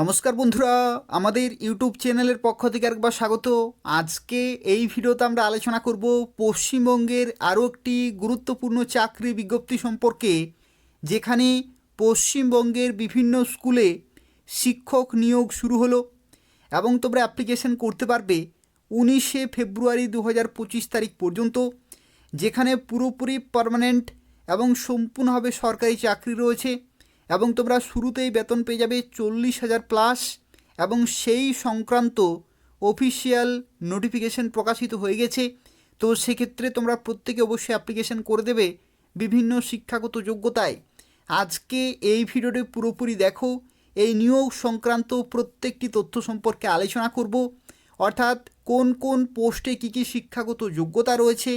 নমস্কার বন্ধুরা, আমাদের ইউটিউব চ্যানেলের পক্ষ থেকে একবার স্বাগত। আজকে এই ভিডিওতে আমরা আলোচনা করব পশ্চিমবঙ্গের আরও একটি গুরুত্বপূর্ণ চাকরি বিজ্ঞপ্তি সম্পর্কে, যেখানে পশ্চিমবঙ্গের বিভিন্ন স্কুলে শিক্ষক নিয়োগ শুরু হলো এবং তোমরা অ্যাপ্লিকেশন করতে পারবে উনিশে ফেব্রুয়ারি দু হাজার পঁচিশ তারিখ পর্যন্ত, যেখানে পুরোপুরি পার্মানেন্ট এবং সম্পূর্ণভাবে সরকারি চাকরি রয়েছে। এবং তোমরা শুরুতেই বেতন পেয়ে যাবে চল্লিশ হাজার প্লাস এবং সেই সংক্রান্ত অফিসিয়াল নোটিফিকেশন প্রকাশিত হয়ে গেছে। তো সেক্ষেত্রে তোমরা প্রত্যেকে অবশ্যই অ্যাপ্লিকেশন করে দেবে বিভিন্ন শিক্ষাগত যোগ্যতায়। আজকে এই ভিডিওটি পুরোপুরি দেখো। এই নিয়োগ সংক্রান্ত প্রত্যেকটি তথ্য সম্পর্কে আলোচনা করব। অর্থাৎ কোন কোন পোস্টে কী কী শিক্ষাগত যোগ্যতা রয়েছে,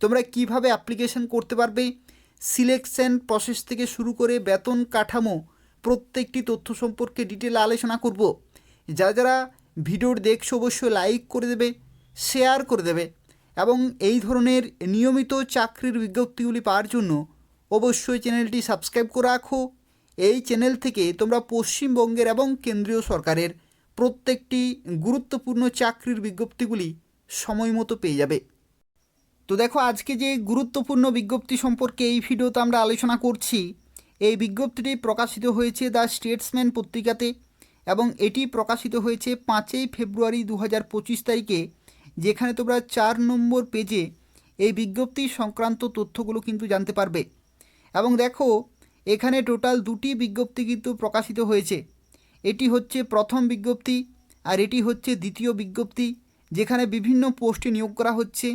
তোমরা কীভাবে অ্যাপ্লিকেশন করতে পারবে সিলেকশন প্রসেস থেকে শুরু করে বেতন কাঠামো প্রত্যেকটি তথ্য সম্পর্কে ডিটেল আলোচনা করব। যারা যারা ভিডিওর দেখছ অবশ্যই লাইক করে দেবে শেয়ার করে দেবে এবং এই ধরনের নিয়মিত চাকরির বিজ্ঞপ্তিগুলি পাওয়ার জন্য অবশ্যই চ্যানেলটি সাবস্ক্রাইব করে রাখো। এই চ্যানেল থেকে তোমরা পশ্চিমবঙ্গের এবং কেন্দ্রীয় সরকারের প্রত্যেকটি গুরুত্বপূর্ণ চাকরির বিজ্ঞপ্তিগুলি সময় মতো পেয়ে যাবে। তো দেখো, আজকে যে গুরুত্বপূর্ণ বিজ্ঞপ্তি সম্পর্কে এই ভিডিওতে আমরা আলোচনা করছি, এই বিজ্ঞপ্তিটি প্রকাশিত হয়েছে দ্য স্টেটসম্যান পত্রিকাতে এবং এটি প্রকাশিত হয়েছে পাঁচই ফেব্রুয়ারি দু হাজার পঁচিশ তারিখে, যেখানে তোমরা চার নম্বর পেজে এই বিজ্ঞপ্তি সংক্রান্ত তথ্যগুলো কিন্তু জানতে পারবে। এবং দেখো, এখানে টোটাল দুটি বিজ্ঞপ্তি কিন্তু প্রকাশিত হয়েছে। এটি হচ্ছে প্রথম বিজ্ঞপ্তি আর এটি হচ্ছে দ্বিতীয় বিজ্ঞপ্তি, যেখানে বিভিন্ন পোস্টে নিয়োগ করা হচ্ছে।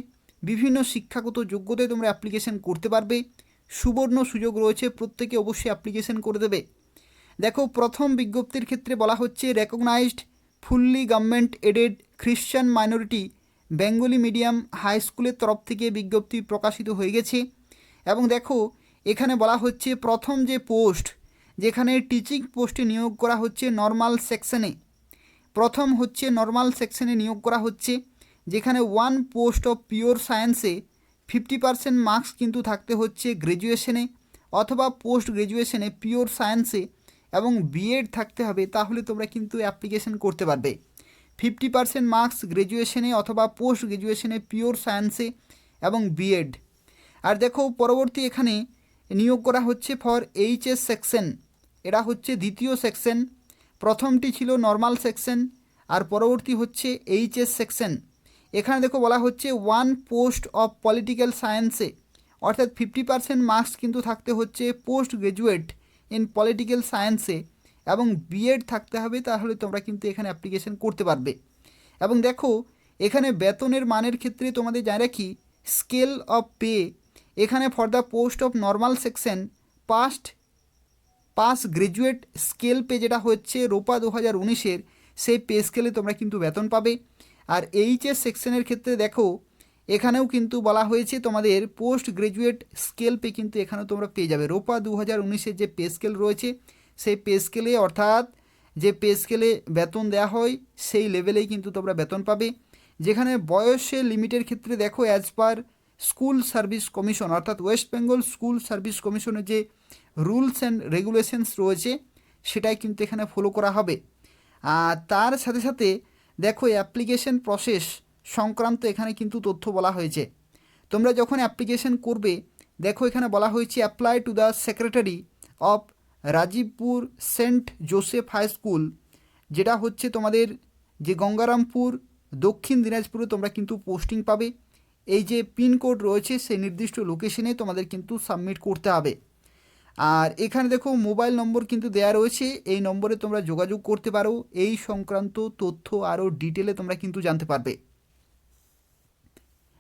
বিভিন্ন শিক্ষাগত যোগ্যতায় তোমরা অ্যাপ্লিকেশন করতে পারবে। সুবর্ণ সুযোগ রয়েছে, প্রত্যেকে অবশ্যই অ্যাপ্লিকেশন করে দেবে। দেখো, প্রথম বিজ্ঞপ্তির ক্ষেত্রে বলা হচ্ছে recognised fully government aided Christian minority Bengali medium high স্কুলের তরফ থেকে বিজ্ঞপ্তি প্রকাশিত হয়ে গেছে। এবং দেখো, এখানে বলা হচ্ছে, প্রথম যে পোস্ট যেখানে টিচিং পোস্টে নিয়োগ করা হচ্ছে নর্মাল সেকশনে প্রথম হচ্ছে নর্মাল সেকশনে নিয়োগ করা হচ্ছে। যেখানে ওয়ান পোস্ট অফ পিওর সায়েন্সে ফিফটি পার্সেন্ট মার্কস কিন্তু থাকতে হচ্ছে গ্র্যাজুয়েশনে অথবা পোস্ট গ্র্যাজুয়েশনে পিওর সায়েন্সে এবং বিএড থাকতে হবে, তাহলে তোমরা কিন্তু অ্যাপ্লিকেশন করতে পারবে। ফিফটি পার্সেন্ট মার্কস গ্র্যাজুয়েশনে অথবা পোস্ট গ্র্যাজুয়েশনে পিওর সায়েন্সে এবং বিএড আর দেখো, পরবর্তী এখানে নিয়োগ করা হচ্ছে ফর এইচএস সেকশন এটা হচ্ছে দ্বিতীয় সেকশন প্রথমটি ছিল নর্মাল সেকশন আর পরবর্তী হচ্ছে এইচএস সেকশন এখানে দেখো বলা হচ্ছে ওয়ান পোস্ট অফ পলিটিক্যাল সায়েন্সে অর্থাৎ ফিফটি পার্সেন্ট মার্কস কিন্তু থাকতে হচ্ছে পোস্ট গ্রাজুয়েট ইন পলিটিক্যাল সায়েন্সে এবং বিএড থাকতে হবে, তাহলে তোমরা কিন্তু এখানে অ্যাপ্লিকেশন করতে পারবে। এবং দেখো, এখানে বেতনের মানের ক্ষেত্রে তোমাদের জানা রাখি স্কেল অফ পে এখানে for the post of normal section past pass graduate scale pay যেটা হচ্ছে রোপা দু হাজার উনিশের, সেই পে স্কেলে তোমরা কিন্তু বেতন পাবে। আর এইচএস সেকশনের ক্ষেত্রে দেখো, এখানেও কিন্তু বলা হয়েছে তোমাদের পোস্ট গ্রাজুয়েট স্কেল পে কিন্তু এখানেও তোমরা পেয়ে যাবে। রোপা দু হাজার যে পে স্কেল রয়েছে, সেই পে স্কেলে অর্থাৎ যে পে স্কেলে বেতন দেওয়া হয়, সেই লেভেলেই কিন্তু তোমরা বেতন পাবে। যেখানে বয়সের লিমিটের ক্ষেত্রে দেখো as per school service commission অর্থাৎ ওয়েস্ট বেঙ্গল স্কুল সার্ভিস কমিশনের যে রুলস অ্যান্ড রেগুলেশনস রয়েছে, সেটাই কিন্তু এখানে ফলো করা হবে। আর তার সাথে সাথে দেখো অ্যাপ্লিকেশন প্রসেস সংক্রান্ত এখানে কিন্তু তথ্য বলা হয়েছে। তোমরা যখন অ্যাপ্লিকেশন করবে, দেখো এখানে বলা হয়েছে apply to the secretary of Rajibpur Saint Joseph high school যেটা হচ্ছে তোমাদের যে গঙ্গারামপুর, দক্ষিণ দিনাজপুরে তোমরা কিন্তু পোস্টিং পাবে। এই যে পিনকোড রয়েছে, সেই নির্দিষ্ট লোকেশনে তোমাদের কিন্তু সাবমিট করতে হবে। আর এখানে দেখো মোবাইল নম্বর কিন্তু দেয়া রয়েছে। এই নম্বরে তোমরা যোগাযোগ করতে পারো। এই সংক্রান্ত তথ্য আরও ডিটেলে তোমরা কিন্তু জানতে পারবে।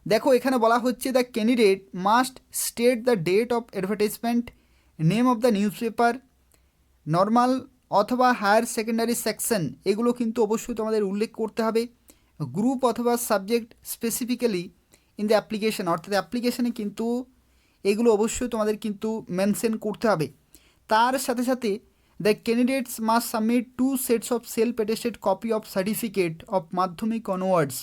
দেখো, এখানে বলা হচ্ছে the candidate must state the date of advertisement name of the newspaper normal অথবা হায়ার সেকেন্ডারি সেকশন এগুলো কিন্তু অবশ্যই তোমাদের উল্লেখ করতে হবে। গ্রুপ অথবা subject specifically in the application অর্থাৎ অ্যাপ্লিকেশানে কিন্তু এগুলো অবশ্যই তোমাদের কিন্তু মেনশন করতে হবে। তার সাথে সাথে the candidates must submit two sets of self attested copy of certificate of মাধ্যমিক অনওয়ার্ডস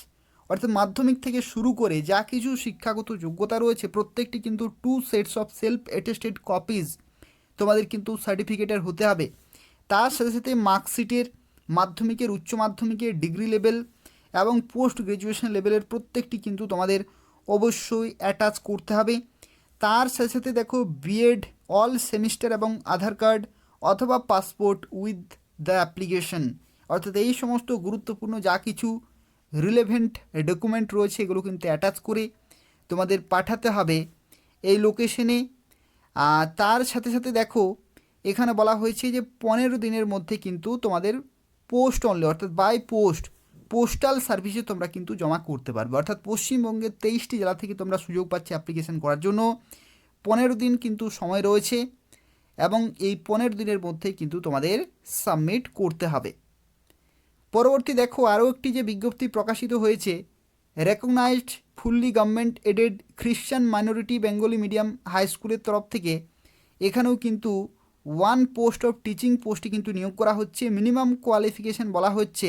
অর্থাৎ মাধ্যমিক থেকে শুরু করে যা কিছু শিক্ষাগত যোগ্যতা রয়েছে, প্রত্যেকটি কিন্তু two sets of self attested copies তোমাদের কিন্তু সার্টিফিকেটের হতে হবে। তার সাথে সাথে মার্কশিটের মাধ্যমিকের, উচ্চ মাধ্যমিকের ডিগ্রি লেভেল এবং পোস্ট গ্র্যাজুয়েশন লেভেলের প্রত্যেকটি কিন্তু তোমাদের অবশ্যই অ্যাটাচ করতে হবে। তার সাথে দেখো বিএড অল সেমিস্টার এবং আধার কার্ড অথবা পাসপোর্ট উইথ দ্য অ্যাপ্লিকেশন অর্থাৎ এই সমস্ত গুরুত্বপূর্ণ যা কিছু রিলেভেন্ট ডকুমেন্ট রয়েছে, এগুলো কিন্তু অ্যাটাচ করে তোমাদের পাঠাতে হবে এই লোকেশনে তার সাথে সাথে দেখো, এখানে বলা হয়েছে যে পনেরো দিনের মধ্যে কিন্তু তোমাদের পোস্ট অনলি অর্থাৎ বাই পোস্ট পোস্টাল সার্ভিসে তোমরা কিন্তু জমা করতে পারবে। অর্থাৎ পশ্চিমবঙ্গের তেইশটি জেলা থেকে তোমরা সুযোগ পাচ্ছ অ্যাপ্লিকেশন করার জন্য। পনেরো দিন কিন্তু সময় রয়েছে এবং এই পনেরো দিনের মধ্যে কিন্তু তোমাদের সাবমিট করতে হবে। পরবর্তী দেখো, আরও একটি যে বিজ্ঞপ্তি প্রকাশিত হয়েছে recognised fully government aided Christian minority Bengali medium high স্কুলের তরফ থেকে এখানেও কিন্তু ওয়ান পোস্ট অফ টিচিং পোস্টে কিন্তু নিয়োগ করা হচ্ছে। মিনিমাম কোয়ালিফিকেশন বলা হচ্ছে।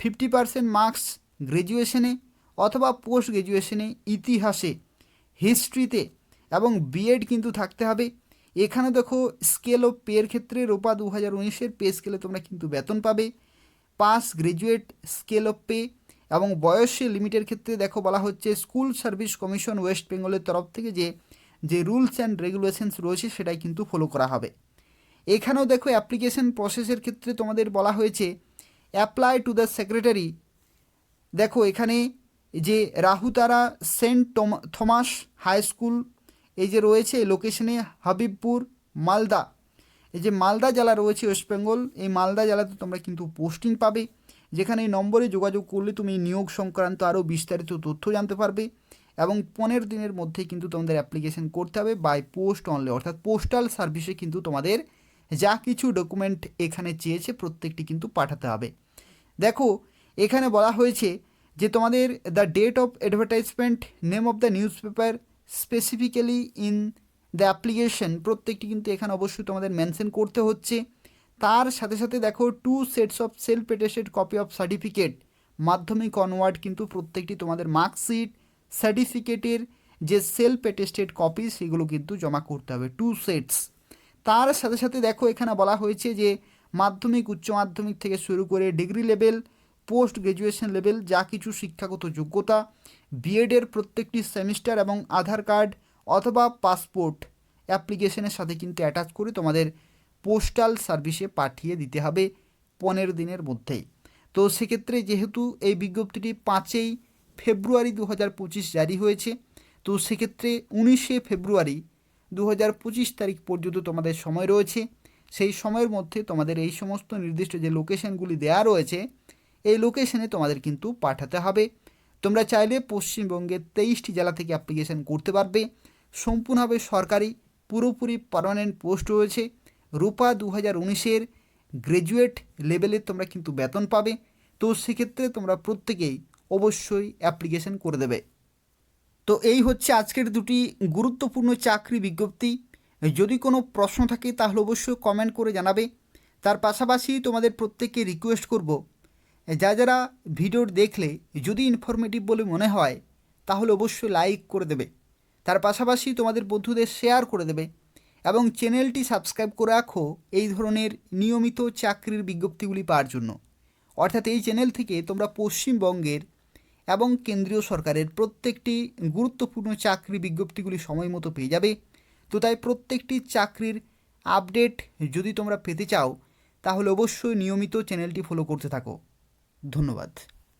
ফিফটি পার্সেন্ট মার্কস গ্র্যাজুয়েশনে অথবা পোস্ট গ্র্যাজুয়েশনে ইতিহাসে, হিস্ট্রিতে এবং বিএড কিন্তু থাকতে হবে। এখানে দেখো স্কেল অফ পেয়ের ক্ষেত্রে রোপা দু হাজার উনিশের পে স্কেলে তোমরা কিন্তু বেতন পাবে। Pass graduate scale of pay এবং বয়সে লিমিটের ক্ষেত্রে দেখো বলা হচ্ছে স্কুল সার্ভিস কমিশন ওয়েস্ট বেঙ্গলের তরফ থেকে যে যে রুলস অ্যান্ড রেগুলেশনস রয়েছে সেটাই কিন্তু ফলো করা হবে। এখানেও দেখো অ্যাপ্লিকেশন প্রসেসের ক্ষেত্রে তোমাদের বলা হয়েছে অ্যাপ্লাই টু দ্য সেক্রেটারি দেখো, এখানে যে Rahutara Saint Thomas high school, এই যে রয়েছে লোকেশনে হাবিবপুর, মালদা। এই যে মালদা জেলা রয়েছে ওয়েস্ট বেঙ্গল এই মালদা জেলাতে তোমরা কিন্তু পোস্টিং পাবে। যেখানে এই নম্বরে যোগাযোগ করলে তুমি নিয়োগ সংক্রান্ত আরও বিস্তারিত তথ্য জানতে পারবে এবং পনেরো দিনের মধ্যে কিন্তু তোমাদের অ্যাপ্লিকেশন করতে হবে বাই পোস্ট অনলি অর্থাৎ পোস্টাল সার্ভিসে কিন্তু তোমাদের যা কিছু ডকুমেন্ট এখানে চেয়েছে প্রত্যেকটি কিন্তু পাঠাতে হবে। দেখো, এখানে বলা হয়েছে যে তোমাদের the date of advertisement name of the newspaper specifically in the application প্রত্যেকটি কিন্তু এখানে অবশ্যই তোমাদের মেনশন করতে হচ্ছে। তার সাথে সাথে দেখো two sets of self attested copy of certificate মাধ্যমিক অনওয়ার্ড কিন্তু প্রত্যেকটি তোমাদের মার্কশিট সার্টিফিকেটের যে সেলফ অ্যাটেস্টেড কপি সেগুলো কিন্তু জমা করতে হবে টু সেটস তার সাথে সাথে দেখো, এখানে বলা হয়েছে যে মাধ্যমিক, উচ্চ মাধ্যমিক থেকে শুরু করে degree level, post graduation level, যা কিছু শিক্ষাগত যোগ্যতা বিএডের প্রত্যেকটি সেমিস্টার এবং আধার কার্ড অথবা পাসপোর্ট অ্যাপ্লিকেশনের সাথে কিন্তু অ্যাটাচ করে তোমাদের পোস্টাল সার্ভিসে পাঠিয়ে দিতে হবে পনেরো দিনের মধ্যেই। তো সেক্ষেত্রে যেহেতু এই বিজ্ঞপ্তিটি পাঁচই ফেব্রুয়ারি দু হাজার পঁচিশ জারি হয়েছে, তো সেক্ষেত্রে উনিশে ফেব্রুয়ারি দু হাজার পঁচিশ তারিখ পর্যন্ত তোমাদের সময় রয়েছে। সেই সময়ের মধ্যে তোমাদের এই সমস্ত নির্দিষ্ট যে লোকেশনগুলি দেওয়া রয়েছে, এই লোকেশনে তোমাদের কিন্তু পাঠাতে হবে। তোমরা চাইলে পশ্চিমবঙ্গের তেইশটি জেলা থেকে অ্যাপ্লিকেশন করতে পারবে। সম্পূর্ণভাবে সরকারি, পুরোপুরি পার্মানেন্ট পোস্ট রয়েছে। রূপা দু হাজার উনিশের গ্র্যাজুয়েট লেভেলে তোমরা কিন্তু বেতন পাবে। তো সেক্ষেত্রে তোমরা প্রত্যেকেই অবশ্যই অ্যাপ্লিকেশন করে দেবে। তো এই হচ্ছে আজকের দুটি গুরুত্বপূর্ণ চাকরি বিজ্ঞপ্তি। যদি কোনো প্রশ্ন থাকে, তাহলে অবশ্যই কমেন্ট করে জানাবে। তার পাশাপাশি তোমাদের প্রত্যেককে রিকোয়েস্ট করব। যা যারা ভিডিওর দেখলে যদি ইনফরমেটিভ বলে মনে হয়, তাহলে অবশ্যই লাইক করে দেবে। তার পাশাপাশি তোমাদের বন্ধুদের শেয়ার করে দেবে এবং চ্যানেলটি সাবস্ক্রাইব করে রাখো এই ধরনের নিয়মিত চাকরির বিজ্ঞপ্তিগুলি পাওয়ার জন্য। অর্থাৎ এই চ্যানেল থেকে তোমরা পশ্চিমবঙ্গের এবং কেন্দ্রীয় সরকারের প্রত্যেকটি গুরুত্বপূর্ণ চাকরি বিজ্ঞপ্তিগুলি সময় মতো পেয়ে যাবে। তো তাই প্রত্যেকটি চাকরির আপডেট যদি তোমরা পেতে চাও, তাহলে অবশ্যই নিয়মিত চ্যানেলটি ফলো করতে থাকো। ধন্যবাদ।